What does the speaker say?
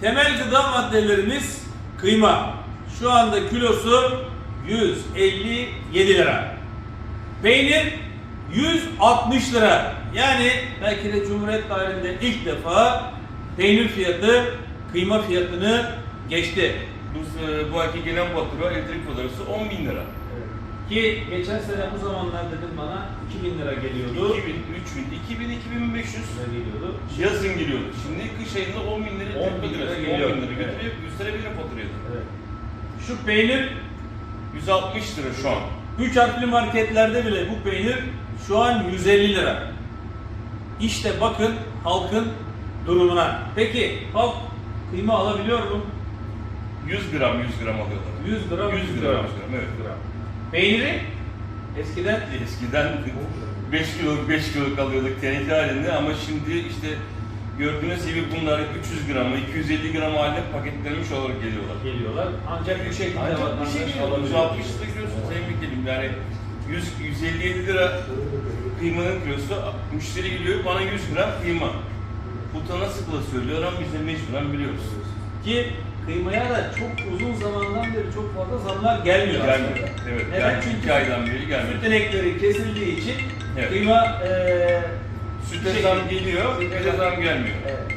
temel gıda maddelerimiz kıyma. Şu anda kilosu 157 lira. Peynir 160 lira. Yani belki de Cumhuriyet tarihinde ilk defa peynir fiyatı kıyma fiyatını geçti. Bu, e, bu ayki gelen fatura elektrik faturası 10 bin lira. Ki geçen sene bu zamanlar dedim bana 2000 lira geliyordu. 2000, 3000, 2000, 2500 Lira geliyordu. yazın geliyordu. Şimdi kış ayında 10 bin lira 10 bin lira geliyor. 10 bin lira Evet. götürüyor. Gösterebilir faturayı da. Evet. Şu peynir 160 lira şu an. 3 harfli marketlerde bile bu peynir şu an 150 lira. İşte bakın halkın durumuna. Peki halk kıyma alabiliyor mu? 100 gram 100 gram alıyorlar. 100 gram 100 gram 100 gram evet. Peyniri eskiden Eskiden 5 kilo 5 kilo alıyorduk teneke halinde ama şimdi işte gördüğünüz gibi bunları 300 grama 250 gram halinde paketlenmiş olarak geliyorlar. geliyorlar. Ancak bu şekilde Ancak bir şey alabiliyor. 160 lira kilosu sayın vekilim yani 100, 157 lira kıymanın kilosu, müşteri geliyor bana 100 gram kıyma. Utana sıkla söylüyor ama biz de mecburen biliyoruz. Ki kıymaya da çok uzun zamandan beri çok fazla zamlar gelmiyor. Gelmiyor. aslında. Evet, Neden? yani Çünkü iki aydan beri gelmiyor. süt inekleri kesildiği için Evet. kıyma eee Süte zam geliyor, ete zam gelmiyor. Evet.